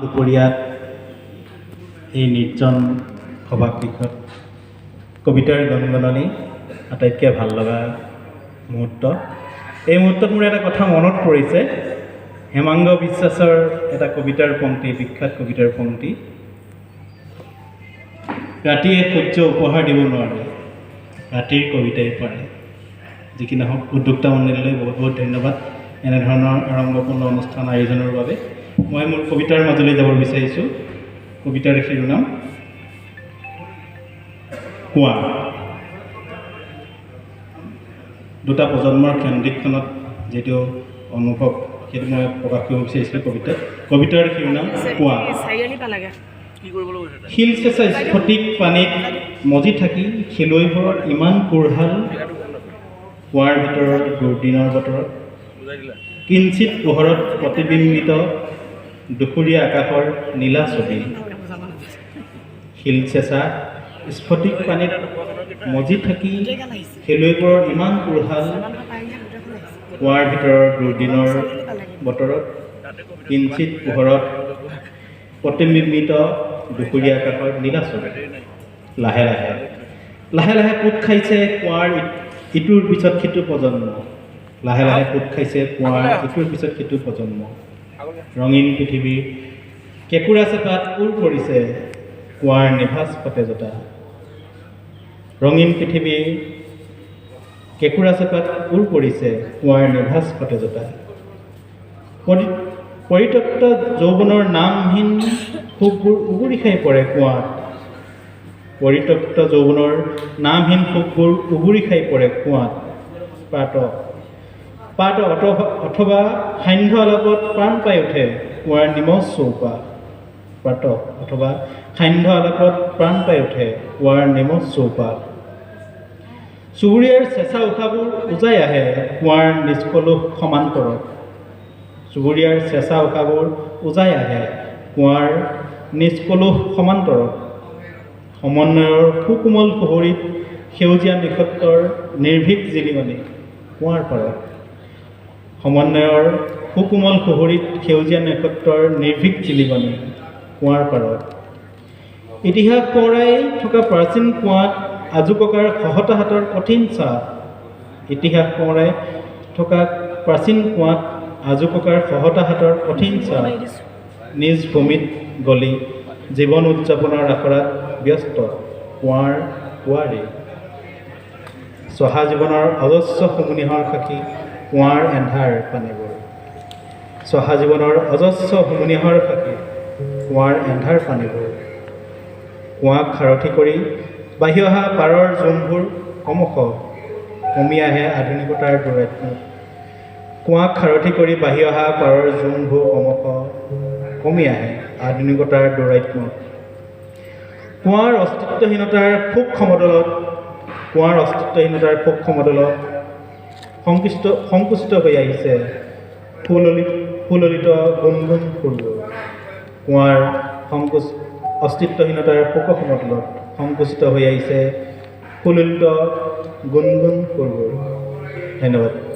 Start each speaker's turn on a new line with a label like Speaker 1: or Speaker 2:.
Speaker 1: দুপৰীয়াত এই নিৰ্জন সভাগৃহত কবিতাৰ গণগণনি আটাইতকৈ ভাল লগা মুহূৰ্ত। এই মুহূৰ্তত মোৰ এটা কথা মনত পৰিছে। হেমাংগ বিশ্বাসৰ এটা কবিতাৰ পংক্তি বিখ্যাত কবিতাৰ পংক্তি। ৰাতিয়ে সূৰ্য উপহাৰ দিব নোৱাৰে ৰাতিৰ কবিতাই পাৰে। যি কি নহওক উদ্যোক্তা মণ্ডলীলৈ বহুত বহুত ধন্যবাদ। এনেধৰণৰ আড়ম্বৰপূৰ্ণ অনুষ্ঠান আয়োজনৰ বাবে মই মোৰ কবিতাৰ মাজলৈ যাব বিচাৰিছোঁ। কবিতাৰ শিৰোনাম। কোৱা। দুটা প্ৰজন্মৰ কেন্দ্ৰিকখনত যিটো অনুভৱ, সেইটো মই প্ৰকাশ কৰিব বিচাৰিছিলোঁ কবিতাত। কবিতাৰ শিৰোনাম কোৱা। শিল চেঁচা স্ফটিক পানীত মজি থাকি খেলুৱৈবোৰৰ ইমান কোৰহাল কুঁৱাৰ ভিতৰত দুৰ্দিনৰ বতৰত। কিঞ্চিত পোহৰত প্ৰতিবিম্বিত দুপৰীয়া আকাশৰ নীলা ছবি। শিল চেঁচা স্ফটিক পানীত মজি থাকি খেলুৱৈবোৰৰ ইমান কোৰহাল কুঁৱাৰ ভিতৰৰ দুৰ্দিনৰ বতৰত কিঞ্চিত পোহৰত প্ৰতিবিম্বিত দুপৰীয়া আকাশৰ নীলা ছবি। লাহে লাহে লাহে লাহে পোত খাইছে কুঁৱাৰ ইটোৰ পিছত সিটো প্ৰজন্ম। লাহে লাহে পোত খাইছে কুঁৱাৰ ইটোৰ পিছত সিটো প্ৰজন্ম। ৰঙীন পৃথিৱীৰ কেঁকুৰা চেপাত উৰ পৰিছে কুঁৱাৰ নিভাজ সতেজতা ৰঙীন পৃথিৱীৰ কেঁকুৰা চেপাত উৰ পৰিছে কুঁৱাৰ নিভাজ সতেজতা পৰি পৰিত্যক্ত যৌৱনৰ নামহীন সুখবোৰ উগুৰি খাই পৰে কুঁৱাত পৰিত্যক্ত যৌৱনৰ নামহীন সুখবোৰ উগুৰি খাই পৰে কুঁৱাত পাত পাত অথবা সান্ধ্য আলাপত প্ৰাণ পাই উঠে কুঁৱাৰ নিমজ চৌপা। পাত অথবা সান্ধ্য আলাপত প্ৰাণ পাই উঠে কুঁৱাৰ নিমজ চৌপা। চুবুৰীয়াৰ চেঁচা উশাহবোৰ উজাই আহে কুঁৱাৰ নিষ্কলুষ সমান্তৰত। চুবুৰীয়াৰ চেঁচা উশাহবোৰ উজাই আহে কুঁৱাৰ নিষ্কলুষ সমান্তৰত। সমন্বয়ৰ সুকোমল কুহৰিত সেউজীয়া নক্ষত্ৰৰ নিৰ্ভীক জিলিঙনি কুঁৱাৰ পাৰত। সমন্বয়ৰ সুকোমল কুহৰিত সেউজীয়া নক্ষত্ৰৰ নিৰ্ভীক জিলিঙনি কুঁৱাৰ পাৰত। ইতিহাস সোঁৱৰাই থকা প্ৰাচীন কুঁৱাত আজোককাৰ খহটা হাতৰ কঠিন চাহ। ইতিহাস সোঁৱৰাই থকা প্ৰাচীন কুঁৱাত আজোককাৰ খহটা হাতৰ কঠিন চাহ। নিজ ভূমিত গলি জীৱন উদযাপনৰ আখৰাত ব্যস্ত কুঁৱাৰ কুঁৱাৰী চহা জীৱনৰ অজস্ৰ হুমুনিহৰ সাক্ষী কুঁৱাৰ এন্ধাৰ পানীবোৰ। চহা জীৱনৰ অজস্ৰ হুমুনিহৰ সাক্ষী কুঁৱাৰ এন্ধাৰ পানীবোৰ। কুঁৱাক সাৰথি কৰি বাঢ়ি অহা পাৰৰ জোমবোৰ ক্ৰমশ কমি আহে আধুনিকতাৰ দৌৰাত্ম্যত কুঁৱাক সাৰথি কৰি বাঢ়ি অহা পাৰৰ জোমবোৰ ক্ৰমশ কমি আহে আধুনিকতাৰ দৌৰাত্ম্যত কুঁৱাৰ অস্তিত্বহীনতাৰ শোক সমদলত কুঁৱাৰ অস্তিত্বহীনতাৰ শোক সমদলত সংকুচিত সংকুচিত হৈ আহিছে। সুললিত সুললিত গুণগুণ সুৰবোৰ কুঁৱাৰ সংকুচ অস্তিত্বহীনতাৰ শোক সমদলত সংকুচিত হৈ আহিছে সুললিত গুণগুণ সুৰবোৰ ধন্যবাদ।